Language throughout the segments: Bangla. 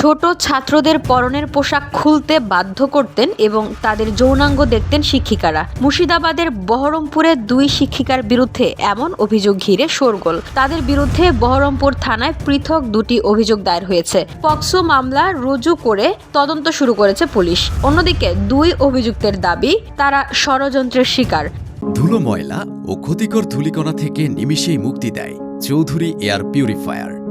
ছোট ছাত্রদের পরনের পোশাক খুলতে বাধ্য করতেন এবং তাদের যৌনাঙ্গ দেখতেন শিক্ষিকারা। মুর্শিদাবাদের বহরমপুরে দুই শিক্ষিকার বিরুদ্ধে এমন অভিযোগ ঘিরে শোরগোল। তাদের বিরুদ্ধে বহরমপুর থানায় পৃথক দুটি অভিযোগ দায়ের হয়েছে। পক্সো মামলা রুজু করে তদন্ত শুরু করেছে পুলিশ। অন্যদিকে দুই অভিযুক্তের দাবি, তারা ষড়যন্ত্রের শিকার। ধুলো ময়লা ও ক্ষতিকর ধূলিকণা থেকে নিমিষেই মুক্তি দেয় চৌধুরী এয়ার পিউরিফায়ার।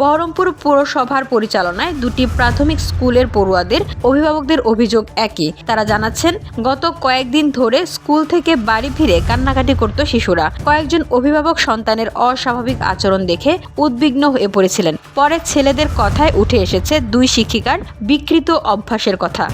বহরমপুর পৌরসভার পরিচালনায় দুটি প্রাথমিক স্কুলের পড়ুয়াদের অভিভাবকদের অভিযোগ একই। তারা জানাচ্ছেন, গত কয়েকদিন ধরে স্কুল থেকে বাড়ি ফিরে কান্নাকাটি করত শিশুরা। কয়েকজন অভিভাবক সন্তানের অস্বাভাবিক আচরণ দেখে উদ্বিগ্ন হয়ে পড়েছিলেন। পরে ছেলেদের কথায় উঠে এসেছে দুই শিক্ষিকার বিকৃত অভ্যাসের কথা।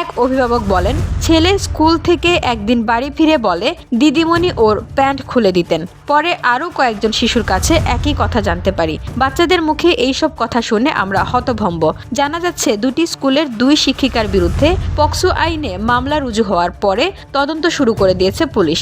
এক অভিভাবক বলেন, ছেলে স্কুল থেকে একদিন বাড়ি ফিরে বলে, দিদিমণি ওর প্যান্ট খুলে দিতেন। পরে আরও কয়েকজন শিশুর কাছে একই কথা জানতে পারি। বাচ্চাদের মুখে এইসব কথা শুনে আমরা হতভম্ব। জানা যাচ্ছে, দুটি স্কুলের দুই শিক্ষিকার বিরুদ্ধে পক্সো আইনে মামলা রুজু হওয়ার পরে তদন্ত শুরু করে দিয়েছে পুলিশ।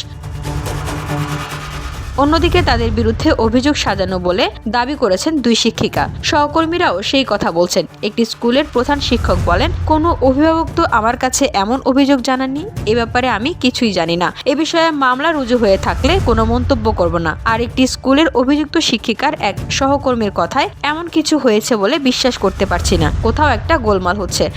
অন্যদিকে তাদের বিরুদ্ধে অভিযোগ সাজানো বলে দাবি করেছেন দুই শিক্ষিকা। সহকর্মীরাও সেই কথা বলছেন। একটি স্কুলের প্রধান শিক্ষক বলেন, কোনো অভিভাবক তো আমার কাছে এমন অভিযোগ জানাননি? এ ব্যাপারে আমি কিছুই জানি না। এ বিষয়ে মামলা রুজু হয়ে থাকলে কোনো মন্তব্য করব না। আর একটি স্কুলের অভিযুক্ত শিক্ষিকার এক সহকর্মীর কথায়, এমন কিছু হয়েছে বলে বিশ্বাস করতে পারছি না। কোথাও একটা গোলমাল হচ্ছে।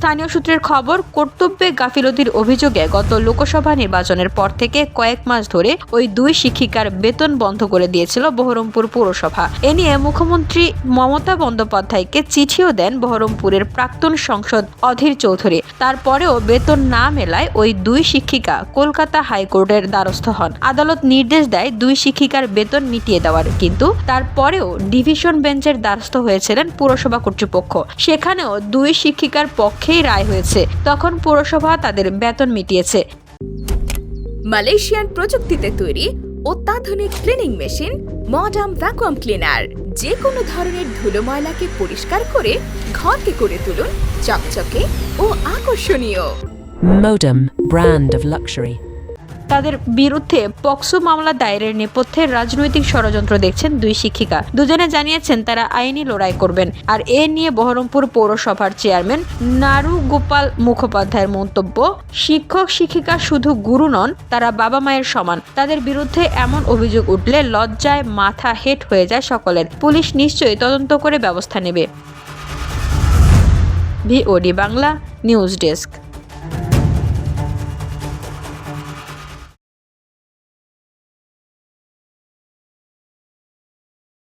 স্থানীয় সূত্রের খবর, কর্তব্যে গাফিলতির অভিযোগে গত লোকসভা নির্বাচনের পর থেকে কয়েক মাস ধরে ওই দুই শিক্ষিকার বেতন বন্ধ করে দিয়েছিল বহরমপুর পৌরসভা। এ নিয়ে মুখ্যমন্ত্রী মমতা বন্দ্যোপাধ্যায়কে চিঠিও দেন বহরমপুরের প্রাক্তন সংসদ অধীর চৌধুরী। তারপরেও বেতন না মেলায় ওই দুই শিক্ষিকা কলকাতা হাইকোর্টের দ্বারস্থ হন। আদালত নির্দেশ দেয় দুই শিক্ষিকার বেতন মিটিয়ে দেওয়ার, কিন্তু তারপরেও ডিভিশন বেঞ্চের দ্বারস্থ হয়েছিলেন পুরসভা কর্তৃপক্ষ। সেখানেও দুই শিক্ষিকার পক্ষেই রায় হয়েছে। তখন পৌরসভা তাদের বেতন মিটিয়েছে। মালয়েশিয়ান প্রযুক্তিতে তৈরি অত্যাধুনিক cleaning machine modern vacuum cleaner যে কোনো ধরনের ধুলো ময়লাকে পরিষ্কার করে ঘরকে করে তুলুন চকচকে ও আকর্ষণীয়। Modem, brand of luxury. তাদের বিরুদ্ধে পক্সো মামলা দায়েরের নেপথ্যে রাজনৈতিক ষড়যন্ত্র দেখছেন দুই শিক্ষিকা। দুজনে জানিয়েছেন তারা আইনি লড়াই করবেন। আর এ নিয়ে বহরমপুর পৌরসভার চেয়ারম্যান নারু গোপাল মুখোপাধ্যায়ের মন্তব্য, শিক্ষক শিক্ষিকা শুধু গুরু নন, তারা বাবা মায়ের সমান। তাদের বিরুদ্ধে এমন অভিযোগ উঠলে লজ্জায় মাথা হেট হয়ে যায় সকলের। পুলিশ নিশ্চয়ই তদন্ত করে ব্যবস্থা নেবে। VOD Bangla news desk.